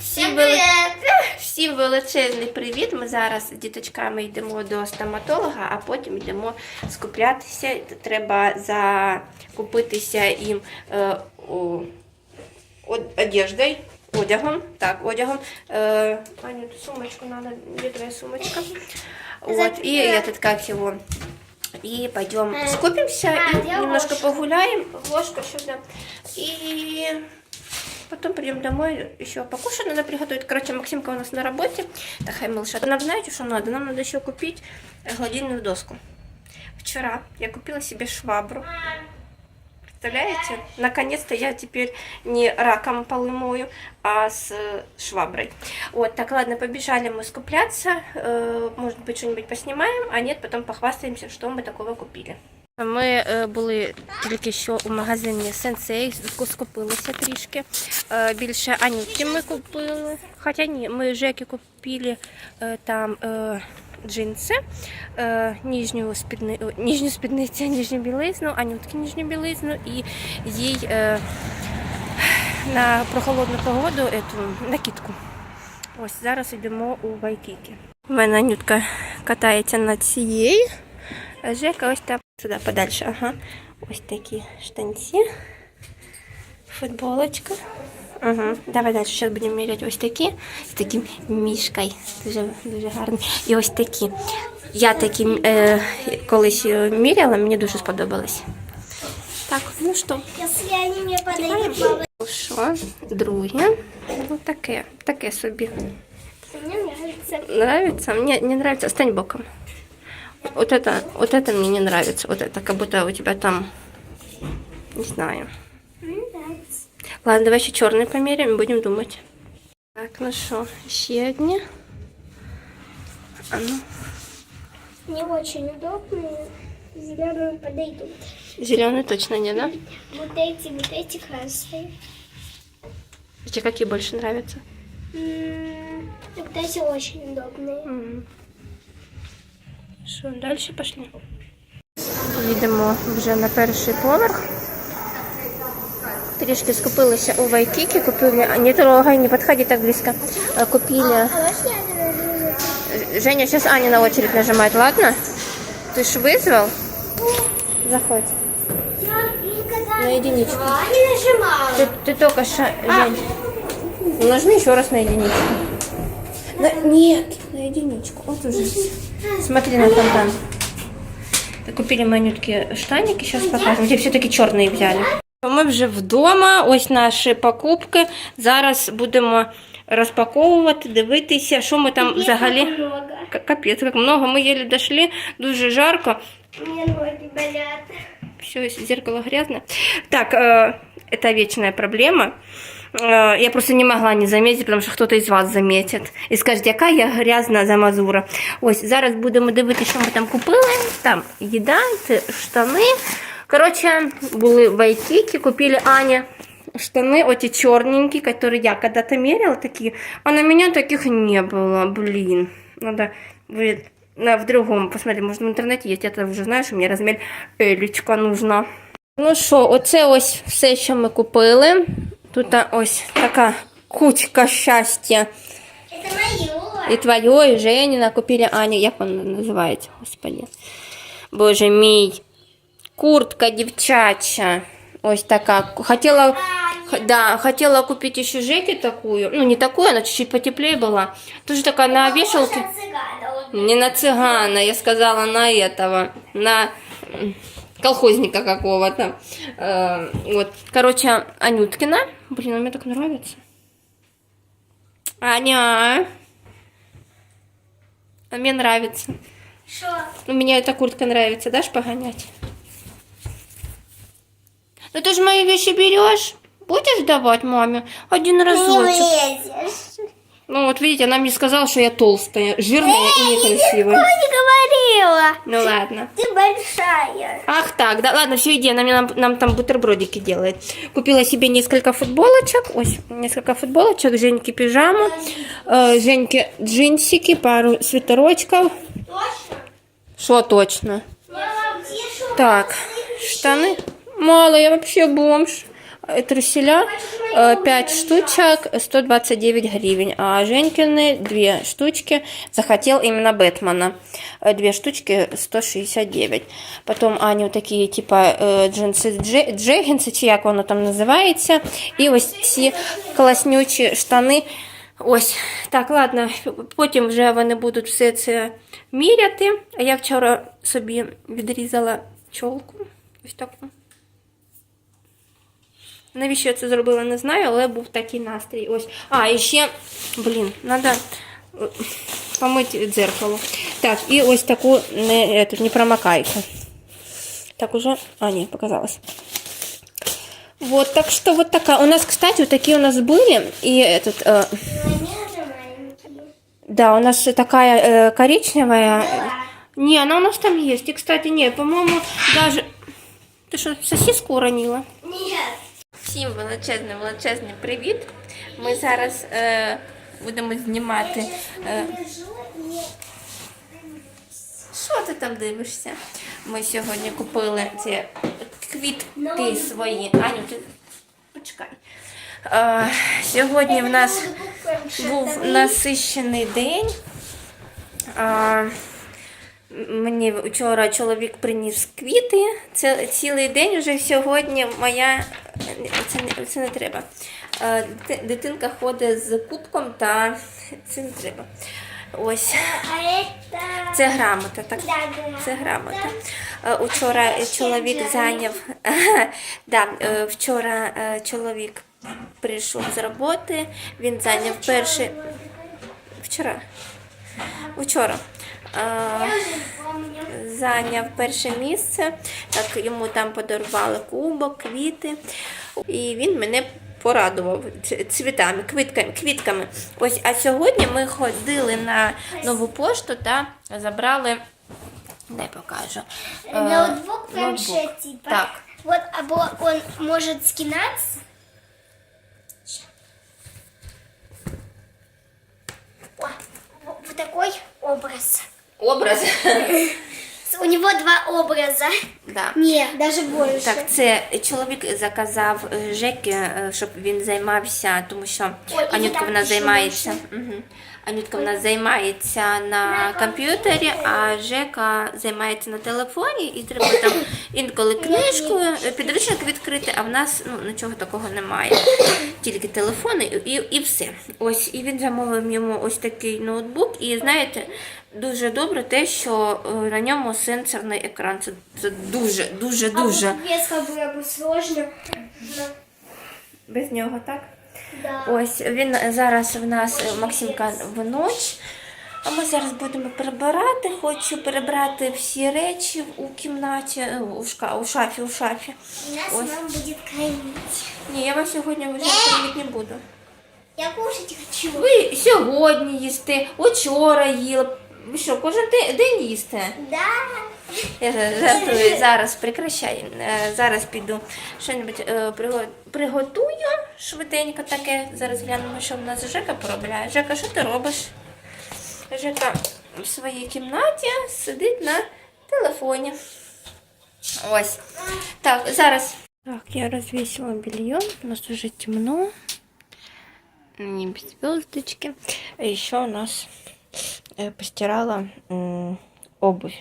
Всім, вели... Всім величезний привіт. Ми зараз з діточками йдемо до стоматолога, а потім йдемо скуплятися. Треба закупитися їм е, о, од- одеждою, одягом. Так, одягом. Е, Аню, сумочку надо, где твоя сумочка? Вот, и этот, как его, и пойдем скупимся, а, и немножко ложка? погуляем. Ложка сюда. И потом придем домой, еще покушать надо приготовить. Короче, Максимка у нас на работе. Так, хай малыша. Нам знаете, что надо? Нам надо еще купить э, гладильную доску. Вчера я купила себе швабру. Представляете? Наконец-то я теперь не раком полы мою, а с э, шваброй. Вот, так, ладно, побежали мы скупляться. Э, Может быть, что-нибудь поснимаем, а нет, потом похвастаемся, что мы такого купили. Ми е, були тільки що у магазині Сенсей, скупилися трішки. Е, Більше Анютки ми купили. Хоча ні, ми Жеки купили е, там джинси, нижню, спідни... о, нижню спідницю, нижню білизну, Анютки нижню білизну і їй на прохолодну погоду ету, накидку. Ось зараз йдемо у Вайкікі. У мене Анютка катається на цією. Жека ось там сюди подальше. Ага. Ось такі штанці. Футболочка. Ага. Давай далі. Зараз будемо міряти ось такі. З таким мішкою. Дуже, дуже гарний. І ось такі. Я такі е, колись е, міряла, мені дуже сподобалось. Так, ну що, що? Друге. Ну таке, таке собі. нравится. Нравится? Мне не нравится. Стань боком. Вот это, вот это мне не нравится. Вот это, как будто у тебя там, не знаю. Ладно, давай еще черный померяем и будем думать. Так, ну что, еще одни. А ну, Не очень удобные. Зеленые подойдут. зеленый точно не, да? Вот эти, вот эти красные. Тебе какие больше нравятся? М, Вот эти очень удобные. М. Що, далі пішли? Їдемо вже на перший поверх. Трішки скупилися у Вайкікі, купили, а, не трогай, не підходи так близько. А, Купили, А можно я нажму? Женя, сейчас Аня на очередь нажимает, ладно? Ты ж вызвал? Заходь. Я никогда На единичку. не нажимала. Ты, ты только ша... Жень. Ну, нажми еще раз на единичку. На- Нет, на единичку. Вот уже. Смотри на фонтан. Купили манютки штаники, сейчас покажем. Тебе все-таки черные взяли. Ми вже вдома, ось наші покупки. Зараз будемо розпаковувати, дивитися, що ми там взагалі. Много. К- Капець, як много. Ми еле дошли, дуже жарко. У меня ноги болят. Все, зеркало грязное. Так, э, это вечная проблема. Э, я просто не могла не заметить, потому что кто-то из вас заметит. І скажет, яка я грязна замазура. Ось, зараз будемо дивитися, що ми там купили. Там їда, це штани. Короче, були в Айтіки, купили Аня штаны, эти черненькие, которые я когда-то мерила, такие. А на меня таких не было, блин. Надо вы на, в другом посмотри, может в интернете есть, это вже знаєш, мені розмір елічка нужна. Ну що, оце ось все, що ми купили. Тут ось така кучка щастя. Это мое. І твоє, і Женіна купили Ані. Як вона називається? Господи. Боже мій. Куртка дівчача. Ось така. Хотіла, х- да, хотела купить еще Жеке такую. Ну, не такую, она чуть-чуть потеплее была. Тоже такая на вешалке. Похожа цыгана. Вот Не на цыгана, я сказала на этого, на м, колхозника какого-то. Э, вот, короче, Анюткина. Блин, она мне так нравится. Аня. А мне нравится. Что? Ну, мне эта куртка нравится, дашь погонять? Ну ты же мои вещи берешь. Будешь давать маме один Не разочек? влезешь. Ну вот видите, она мне сказала, что я толстая, жирная и некрасивая. Я не говорила. Ну ладно. Ты большая. Ах так, да ладно, все, иди, она мне нам, нам там бутербродики делает. Купила себе несколько футболочек, ой, несколько футболочек, Женьке пижаму, э, Женьке джинсики, пару свитерочков. Точно? Что точно? Шо? Так, штаны. Мало, я вообще бомж. Э, Труселя 5 штучек 129 гривен, а Женькины 2 штучки захотел именно Бэтмена. 2 штучки 169. Потом Ані такі, типа е, джинси дже- джегінси, чи як воно там називається. І ось ці класнючі штани. Ось, так, ладно, потім вже вони будуть все це міряти. А я вчора собі відрізала чолку. Ось таку. Навіщо я це зробила, не знаю, але був такий настрій. Ось. А, і ще, блін, треба помити дзеркало. Так, і ось таку не, эту, не промокайку. Так уже, а, не, показалось. Вот, так что вот такая. У нас, кстати, вот такие у нас были. И этот, э, Они уже маленькие. да, у нас такая э, коричневая. Не, она у нас там есть. И, кстати, нет, по-моему, даже... Ты что, сосиску уронила? Нет. Всім величезний, величезний привіт. Ми зараз е, будемо знімати. Е, що ти там дивишся? Ми сьогодні купили ці квітки свої. Аню, ти почекай. Е, сьогодні в нас був насищений день. А, мені вчора чоловік приніс квіти. Це цілий день вже сьогодні моя. Це не, це не треба. Дитинка ходить з кубком та це не треба. Ось. Це грамота, так? Це грамота. Е, Учора чоловік зайняв. да, е, вчора е, чоловік прийшов з роботи, він зайняв перший. Вчора. Вчора. Е, зайняв перше місце. Так йому там подарували кубок, квіти. І він мене порадував цвітами, квітками, квітками. Ось, а сьогодні ми ходили на нову пошту та забрали. Дай покажу. Е, Ноутбук, планшет, типа. Так. Вот, або он может скинаться. О, вот такой образ. Образ. У него два образа. да. Нет, даже больше. Так, це чоловік заказав е, Жекі, е, щоб він займався, тому що Ой, і Анютка там в ще займається. Угу. Анютка в нас займається на комп'ютері, а Жека займається на телефоні, і треба там інколи книжкою, е, підручник відкрити, а в нас ну, нічого такого немає. Тільки телефони і, і все. Ось, і він замовив йому ось такий ноутбук. І знаєте, дуже добре те, що е, на ньому сенсорний екран. Це, це дуже, дуже, дуже. без как было сложно. Без нього, так? Да. Ось він зараз в нас е, Максимка в ніч. А ми зараз будемо прибирати. Хочу перебрати всі речі у кімнаті, е, у, шка, у шафі, у шафі. И нас Ой. мама будет кормить. Ні, я вас сьогодні вже кормити не буду. Я кушать хочу. Ви сьогодні їсте, учора їли. Ви що, кожен день їсте? Да. Я жартую, зараз прекращай. Е, Зараз піду щось приготую швиденько таке. Зараз глянемо, що в нас Жека поробляє. Жека, що ти робиш? Жека в своїй кімнаті сидить на телефоні. Ось. Так, зараз. Так, я розвісила белье. У нас уже темно. Не без звездочки. А еще у нас постирала м, обувь.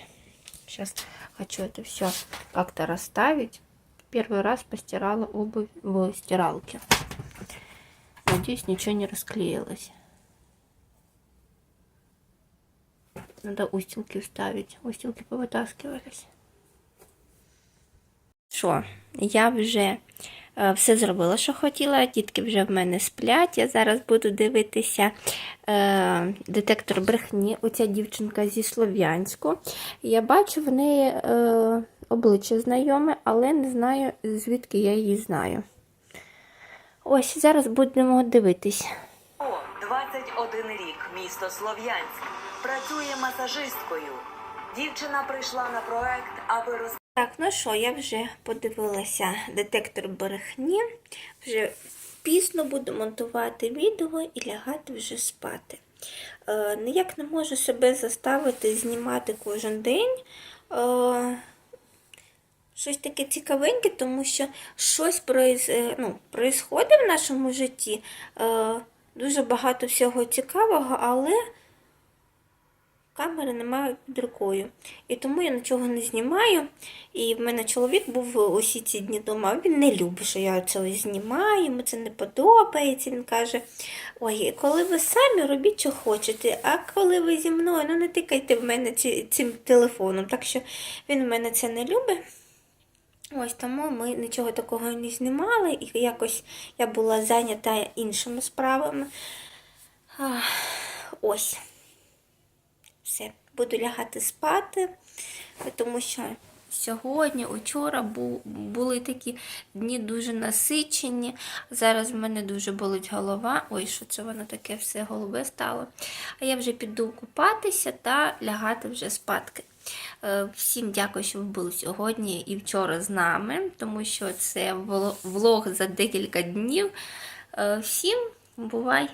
Сейчас хочу это все как-то расставить. Первый раз постирала обувь в стиралке. Надеюсь, ничего не расклеилось. Надо устилки вставить. Устилки повытаскивались. Що, я вже все зробила, що хотіла. Дітки вже в мене сплять. Я зараз буду дивитися е, детектор брехні. Оця дівчинка зі Слов'янську. Я бачу в неї е, обличчя знайоме, але не знаю, звідки я її знаю. Ось зараз будемо дивитись. О, 21 рік, місто Слов'янськ. Працює масажисткою. Дівчина прийшла на проект, аби роз... Так, ну що, я вже подивилася детектор брехні. Вже пізно буду монтувати відео і лягати вже спати. Е, ніяк не можу себе заставити знімати кожен день. Е, щось таке цікавеньке, тому що щось произ, е, ну, происходить в нашому житті. Е, дуже багато всього цікавого, але камери немає під рукою. І тому я нічого не знімаю. І в мене чоловік був усі ці дні вдома. Він не любить, що я це знімаю, йому це не подобається. Він каже: Ой, коли ви самі робіть, що хочете, а коли ви зі мною, ну не тикайте в мене цим телефоном. Так що він в мене це не любить. Ось тому ми нічого такого не знімали, і якось я була зайнята іншими справами. Ось. Все, буду лягати спати, тому що сьогодні, учора були такі дні дуже насичені. Зараз в мене дуже болить голова. Ой, що це воно таке все голубе стало. А я вже піду купатися та лягати вже спадки. Е, Всім дякую, що ви були сьогодні і вчора з нами, тому що це влог за декілька днів. Е, Всім бувай!